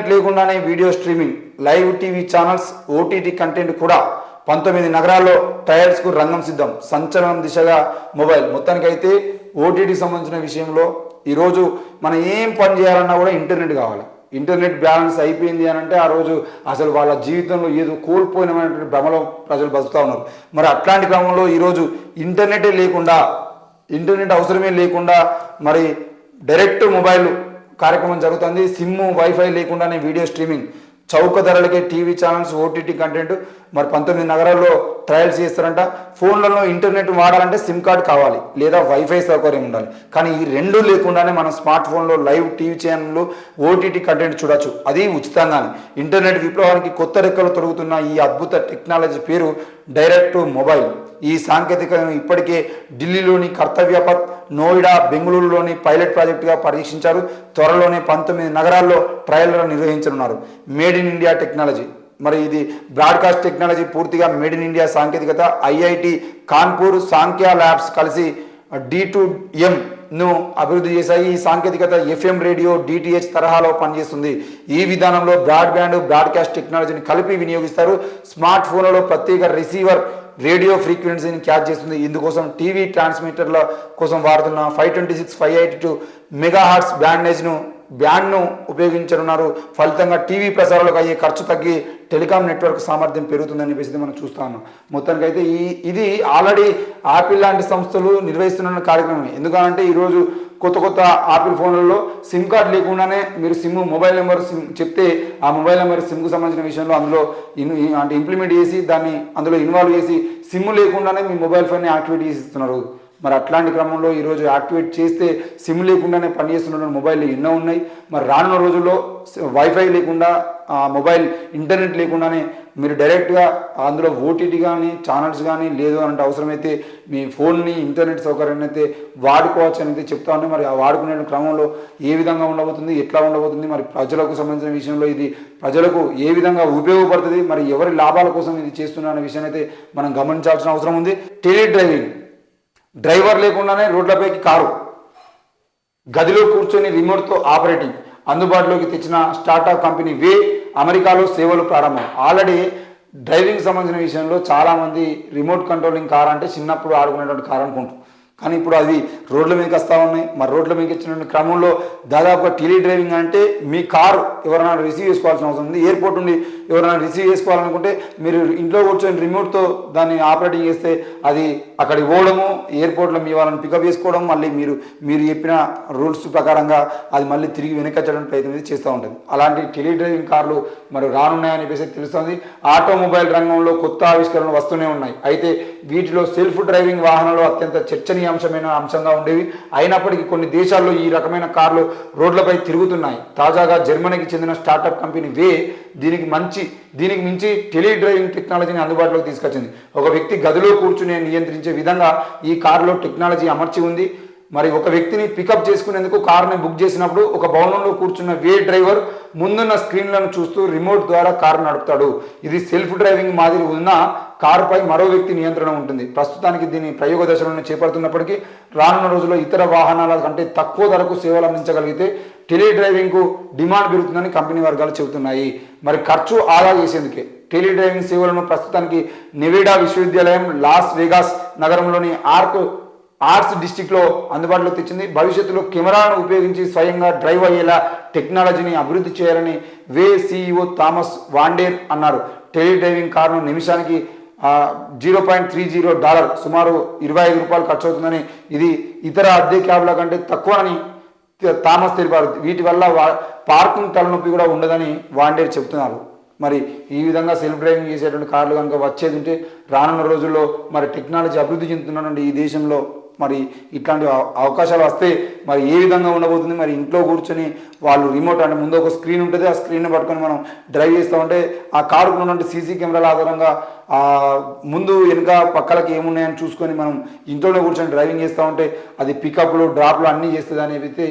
Internet లేకుండానే video streaming live TV channels OTT content కూడా పంతొమ్మిది నగరాల్లో ట్రయల్స్కు రంగం సిద్ధం. సంచలనం దిశగా మొబైల్. మొత్తానికైతే ఓటీటీ సంబంధించిన విషయంలో ఈరోజు మనం ఏం పని చేయాలన్నా కూడా ఇంటర్నెట్ కావాలి. ఇంటర్నెట్ బ్యాలెన్స్ అయిపోయింది అని అంటే ఆ రోజు అసలు వాళ్ళ జీవితంలో ఏదో కోల్పోయినటువంటి భ్రమలో ప్రజలు బతుకుతూ ఉన్నారు. మరి అట్లాంటి క్రమంలో ఈరోజు ఇంటర్నెటే లేకుండా ఇంటర్నెట్ అవసరమే లేకుండా మరి డైరెక్ట్ మొబైల్ కార్యక్రమం జరుగుతుంది. సిమ్ వైఫై లేకుండానే వీడియో స్ట్రీమింగ్. చౌక ధరలకే టీవీ ఛానల్స్ ఓటీటీ కంటెంట్ మరి పంతొమ్మిది నగరాల్లో ట్రయల్స్ చేస్తారంట. ఫోన్లలో ఇంటర్నెట్ వాడాలంటే సిమ్ కార్డ్ కావాలి. లేదా వైఫై సౌకర్యం ఉండాలి. కానీ ఈ రెండు లేకుండానే మనం స్మార్ట్ ఫోన్లో లైవ్ టీవీ ఛానళ్ళు ఓటీటీ కంటెంట్ చూడొచ్చు. అది ఉచితంగానే. ఇంటర్నెట్ విప్లవానికి కొత్త రెక్కలు తొలుగుతున్న ఈ అద్భుత టెక్నాలజీ పేరు డైరెక్ట్ మొబైల్ ఈ సాంకేతికతను ఇప్పటికే ఢిల్లీలోని కర్తవ్యపథ్ నోయిడా బెంగళూరులోని పైలట్ ప్రాజెక్టుగా పరీక్షించారు. త్వరలోనే పంతొమ్మిది నగరాల్లో ట్రయల్ నిర్వహించనున్నారు. మేడ్ ఇన్ ఇండియా టెక్నాలజీ మరి ఇది బ్రాడ్కాస్ట్ టెక్నాలజీ పూర్తిగా మేడ్ ఇన్ ఇండియా సాంకేతికత ఐఐటి కాన్పూర్ సాంఖ్య ల్యాబ్స్ కలిసి డి టు ఎం ను అభివృద్ధి చేశాయి. ఈ సాంకేతికత ఎఫ్ఎం రేడియో డిటిహెచ్ తరహాలో పనిచేస్తుంది. ఈ విధానంలో బ్రాడ్బ్యాండ్ బ్రాడ్కాస్ట్ టెక్నాలజీని కలిపి వినియోగిస్తారు. స్మార్ట్ ఫోన్లలో ప్రత్యేక రిసీవర్ రేడియో ఫ్రీక్వెన్సీని క్యాచ్ చేస్తుంది. ఇందుకోసం టీవీ ట్రాన్స్మిటర్ల కోసం వాడుతున్న five twenty six five eighty two mega hearts బ్యాండేజ్ను బ్యాండ్ను ఉపయోగించనున్నారు. ఫలితంగా టీవీ ప్రసారాలకు అయ్యే ఖర్చు తగ్గి టెలికాం నెట్వర్క్ సామర్థ్యం పెరుగుతుందని చెప్పేసి మనం చూస్తాను. మొత్తానికి అయితే ఈ ఇది ఆల్రెడీ ఆపిల్ లాంటి సంస్థలు నిర్వహిస్తున్న కార్యక్రమం ఎందుకంటే ఈరోజు కొత్త కొత్త ఆపిల్ ఫోన్లలో సిమ్ కార్డ్ లేకుండానే మీరు సిమ్ మొబైల్ నెంబర్ సిమ్ చెప్తే ఆ మొబైల్ నెంబర్ సిమ్కు సంబంధించిన విషయంలో అందులో ఇన్ అంటే ఇంప్లిమెంట్ చేసి దాన్ని అందులో ఇన్వాల్వ్ చేసి సిమ్ లేకుండానే మీ మొబైల్ ఫోన్ని యాక్టివేట్ చేసి ఇస్తున్నారు. మరి అట్లాంటి క్రమంలో ఈరోజు యాక్టివేట్ చేస్తే సిమ్ లేకుండానే పనిచేస్తున్న మొబైల్ ఎన్నో ఉన్నాయి. మరి రానున్న రోజుల్లో వైఫై లేకుండా ఆ మొబైల్ ఇంటర్నెట్ లేకుండానే మీరు డైరెక్ట్గా అందులో ఓటీటీ కానీ ఛానల్స్ కానీ లేదు అంటే అవసరమైతే మీ ఫోన్ని ఇంటర్నెట్ సౌకర్యాన్ని అయితే వాడుకోవచ్చు అని అయితే చెప్తా ఉన్నాయి మరి ఆ వాడుకునే క్రమంలో ఏ విధంగా ఉండబోతుంది ఎట్లా ఉండబోతుంది మరి ప్రజలకు సంబంధించిన విషయంలో ఇది ప్రజలకు ఏ విధంగా ఉపయోగపడుతుంది మరి ఎవరి లాభాల కోసం ఇది చేస్తున్న అనే విషయాన్ని అయితే మనం గమనించాల్సిన అవసరం ఉంది. టెలి డ్రైవింగ్ డ్రైవర్ లేకుండానే రోడ్లపైకి కారు. గదిలో కూర్చొని రిమోట్తో ఆపరేటింగ్. అందుబాటులోకి తెచ్చిన స్టార్టప్ కంపెనీ వే అమెరికాలో సేవలు ప్రారంభం. ఆల్రెడీ డ్రైవింగ్ సంబంధించిన విషయంలో చాలామంది రిమోట్ కంట్రోలింగ్ కార్ అంటే చిన్నప్పుడు ఆడుకునేటువంటి కార్ అనుకుంటారు కానీ ఇప్పుడు అది రోడ్ల మీదకి వస్తూ ఉన్నాయి. మరి రోడ్ల మీదకి వచ్చిన క్రమంలో దాదాపుగా టెలి డ్రైవింగ్ అంటే మీ కారు ఎవరైనా రిసీవ్ చేసుకోవాల్సిన అవసరం ఉంది. ఎయిర్పోర్ట్ నుండి ఎవరైనా రిసీవ్ చేసుకోవాలనుకుంటే మీరు ఇంట్లో కూర్చొని రిమోట్తో దాన్ని ఆపరేటింగ్ చేస్తే అది అక్కడికి పోవడము ఎయిర్పోర్ట్లో మీ వాళ్ళని పికప్ చేసుకోవడం మళ్ళీ మీరు మీరు చెప్పిన రూల్స్ ప్రకారంగా అది మళ్ళీ తిరిగి వెనకచ్చడానికి ప్రయత్నం అయితే చేస్తూ ఉంటుంది. అలాంటి టెలి డ్రైవింగ్ కార్లు మరి రానున్నాయని చెప్పేసి తెలుస్తుంది. ఆటోమొబైల్ రంగంలో కొత్త ఆవిష్కరణలు వస్తూనే ఉన్నాయి. అయితే వీటిలో సెల్ఫ్ డ్రైవింగ్ వాహనాలు అత్యంత చర్చనీయ చర్చనీయాంశమైన అంశంగా ఉండేవి. అయినప్పటికీ కొన్ని దేశాల్లో ఈ రకమైన కార్లు రోడ్లపై తిరుగుతున్నాయి. తాజాగా జర్మనీకి చెందిన స్టార్టప్ కంపెనీ వే దీనికి మంచి దీనికి మించి టెలి డ్రైవింగ్ టెక్నాలజీని అందుబాటులోకి తీసుకొచ్చింది. ఒక వ్యక్తి గదిలో కూర్చుని నియంత్రించే విధంగా ఈ కారులో టెక్నాలజీ అమర్చి ఉంది. మరి ఒక వ్యక్తిని పికప్ చేసుకునేందుకు కారుని బుక్ చేసినప్పుడు ఒక భవనంలో కూర్చున్న వే డ్రైవర్ ముందున్న స్క్రీన్లను చూస్తూ రిమోట్ ద్వారా కారు నడుపుతాడు. ఇది సెల్ఫ్ డ్రైవింగ్ మాదిరి ఉన్న కారుపై మరో వ్యక్తి నియంత్రణ ఉంటుంది. ప్రస్తుతానికి దీని ప్రయోగ దశలను చేపడుతున్నప్పటికీ రానున్న రోజుల్లో ఇతర వాహనాల కంటే తక్కువ ధరకు సేవలు అందించగలిగితే టెలి డ్రైవింగ్కు డిమాండ్ పెరుగుతుందని కంపెనీ వర్గాలు చెబుతున్నాయి. మరి ఖర్చు ఆదా చేసేందుకే టెలి డ్రైవింగ్ సేవలను ప్రస్తుతానికి నివేడా విశ్వవిద్యాలయం లాస్ వేగాస్ నగరంలోని ఆర్క్ ఆర్ట్స్ డిస్టిక్లో అందుబాటులోకి తెచ్చింది. భవిష్యత్తులో కెమెరాను ఉపయోగించి స్వయంగా డ్రైవ్ అయ్యేలా టెక్నాలజీని అభివృద్ధి చేయాలని వే సిఇఓ థామస్ వాండేర్ అన్నారు. టెలి డ్రైవింగ్ కారును నిమిషానికి zero point three zero dollar సుమారు ఇరవై ఐదు రూపాయలు ఖర్చు అవుతుందని ఇది ఇతర అద్దె క్యాబ్ల కంటే తక్కువని థామస్ తెలిపారు. వీటి వల్ల వా- పార్కింగ్ తలనొప్పి కూడా ఉండదని వాండేర్ చెబుతున్నారు. మరి ఈ విధంగా సెల్ఫ్ డ్రైవింగ్ చేసేటువంటి కార్లు కనుక వచ్చేది ఉంటే రానున్న రోజుల్లో మరి టెక్నాలజీ అభివృద్ధి చెందుతున్నటువంటి ఈ దేశంలో. మరి ఇట్లాంటి అవకాశాలు వస్తే మరి ఏ విధంగా ఉండబోతుంది? మరి ఇంట్లో కూర్చొని వాళ్ళు రిమోట్ అంటే ముందు ఒక స్క్రీన్ ఉంటుంది ఆ స్క్రీన్ పట్టుకొని మనం డ్రైవ్ చేస్తూ ఉంటే ఆ కారుకు ఉన్నటువంటి సీసీ కెమెరాల ఆధారంగా ఆ ముందు వెనుక పక్కలకి ఏమున్నాయని చూసుకొని మనం ఇంట్లోనే కూర్చొని డ్రైవింగ్ చేస్తూ ఉంటే అది పికప్లు డ్రాప్లు అన్నీ చేస్తుంది అనేది అయితే